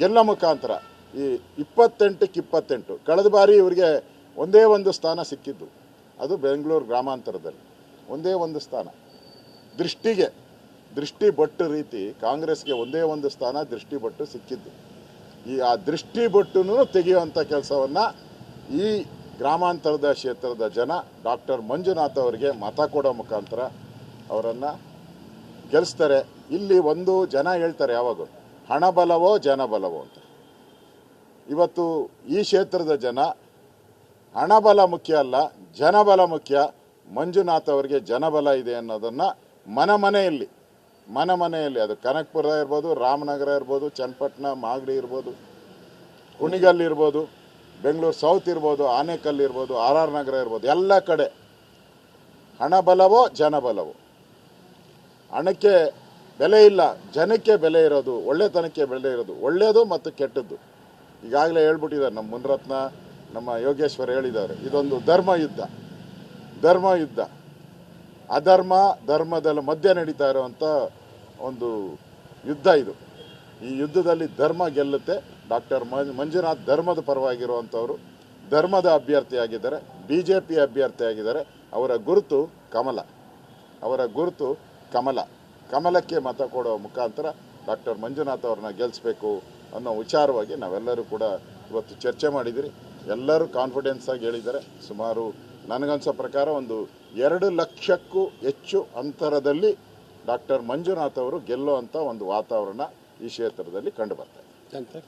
ಗೆಲ್ಲ ಮುಖಾಂತರ ಈ ಇಪ್ಪತ್ತೆಂಟಕ್ಕೆ ಇಪ್ಪತ್ತೆಂಟು, ಕಳೆದ ಬಾರಿ ಇವರಿಗೆ ಒಂದೇ ಒಂದು ಸ್ಥಾನ ಸಿಕ್ಕಿದ್ದು. ಅದು ಬೆಂಗಳೂರು ಗ್ರಾಮಾಂತರದಲ್ಲಿ. ಒಂದೇ ಒಂದು ಸ್ಥಾನ. ದೃಷ್ಟಿಗೆ, ದೃಷ್ಟಿ ಬಟ್ಟು ರೀತಿ ಕಾಂಗ್ರೆಸ್ಗೆ ಒಂದೇ ಒಂದು ಸ್ಥಾನ, ದೃಷ್ಟಿ ಬಟ್ಟು ಸಿಕ್ಕಿದ್ದು. ಈ ಆ ದೃಷ್ಟಿ ಬೊಟ್ಟನ್ನು ತೆಗೆಯುವಂಥ ಕೆಲಸವನ್ನು ಈ ಗ್ರಾಮಾಂತರದ ಕ್ಷೇತ್ರದ ಜನ ಡಾಕ್ಟರ್ ಮಂಜುನಾಥ್ ಅವರಿಗೆ ಮತ ಕೊಡೋ ಮುಖಾಂತರ ಅವರನ್ನು ಗೆಲ್ಲಿಸ್ತಾರೆ ಇಲ್ಲಿ ಒಂದು ಜನ ಹೇಳ್ತಾರೆ ಯಾವಾಗ ಹಣಬಲವೋ, ಜನಬಲವೋ ಅಂತ. ಇವತ್ತು ಈ ಕ್ಷೇತ್ರದ ಜನ ಹಣಬಲ ಮುಖ್ಯ ಅಲ್ಲ, ಜನಬಲ ಮುಖ್ಯ. ಮಂಜುನಾಥ್ ಅವರಿಗೆ ಜನಬಲ ಇದೆ ಅನ್ನೋದನ್ನು ಮನ ಮನೆಯಲ್ಲಿ ಮನ ಮನೆಯಲ್ಲಿ ಅದು ಕನಕ್ಪುರ ಇರ್ಬೋದು, ರಾಮನಗರ ಇರ್ಬೋದು, ಚನ್ನಪಟ್ಟಣ, ಮಾಗಡಿ ಇರ್ಬೋದು, ಕುಣಿಗಲ್ ಇರ್ಬೋದು, ಬೆಂಗಳೂರು ಸೌತ್ ಇರ್ಬೋದು, ಆನೇಕಲ್ ಇರ್ಬೋದು, ಆರ್ ಆರ್ ನಗರ ಇರ್ಬೋದು, ಎಲ್ಲ ಕಡೆ ಹಣಬಲವೋ, ಜನಬಲವೋ. ಹಣಕ್ಕೆ ಬೆಲೆ ಇಲ್ಲ. ಜನಕ್ಕೆ ಬೆಲೆ ಇರೋದು, ಒಳ್ಳೆತನಕ್ಕೆ ಬೆಲೆ ಇರೋದು, ಒಳ್ಳೆಯದು ಮತ್ತು ಕೆಟ್ಟದ್ದು. ಈಗಾಗಲೇ ಹೇಳ್ಬಿಟ್ಟಿದ್ದಾರೆ, ನಮ್ಮ ಮುನ್ರತ್ನ, ನಮ್ಮ ಯೋಗೇಶ್ವರ್ ಹೇಳಿದ್ದಾರೆ, ಇದೊಂದು ಧರ್ಮ ಯುದ್ಧ. ಧರ್ಮ ಯುದ್ಧ. ಅಧರ್ಮ, ಧರ್ಮದಲ್ಲಿ ಮಧ್ಯೆ ನಡೀತಾ ಇರುವಂಥ ಒಂದು ಯುದ್ಧ ಇದು. ಈ ಯುದ್ಧದಲ್ಲಿ ಧರ್ಮ ಗೆಲ್ಲುತ್ತೆ. ಡಾಕ್ಟರ್ ಮಂಜುನಾಥ್ ಧರ್ಮದ ಪರವಾಗಿರುವಂಥವರು ಧರ್ಮದ ಅಭ್ಯರ್ಥಿಯಾಗಿದ್ದಾರೆ ಬಿ ಜೆ ಪಿ ಅಭ್ಯರ್ಥಿಯಾಗಿದ್ದಾರೆ ಅವರ ಗುರುತು ಕಮಲ. ಅವರ ಗುರುತು ಕಮಲ. ಕಮಲಕ್ಕೆ ಮತ ಕೊಡೋ ಮುಖಾಂತರ ಡಾಕ್ಟರ್ ಮಂಜುನಾಥ್ ಅವ್ರನ್ನ ಗೆಲ್ಲಿಸ್ಬೇಕು ಅನ್ನೋ ವಿಚಾರವಾಗಿ ನಾವೆಲ್ಲರೂ ಕೂಡ ಇವತ್ತು ಚರ್ಚೆ ಮಾಡಿದಿರಿ ಎಲ್ಲರೂ ಕಾನ್ಫಿಡೆನ್ಸ್ ಆಗಿ ಹೇಳಿದ್ದಾರೆ. ಸುಮಾರು ನನಗನ್ಸೋ ಪ್ರಕಾರ ಒಂದು ಎರಡು ಲಕ್ಷಕ್ಕೂ ಹೆಚ್ಚು ಅಂತರದಲ್ಲಿ ಡಾಕ್ಟರ್ ಮಂಜುನಾಥ್ ಅವರು ಗೆಲ್ಲೋ ಅಂತ ಒಂದು ವಾತಾವರಣ ಈ ಕ್ಷೇತ್ರದಲ್ಲಿ ಕಂಡು ಬರ್ತಾ ಇದೆ.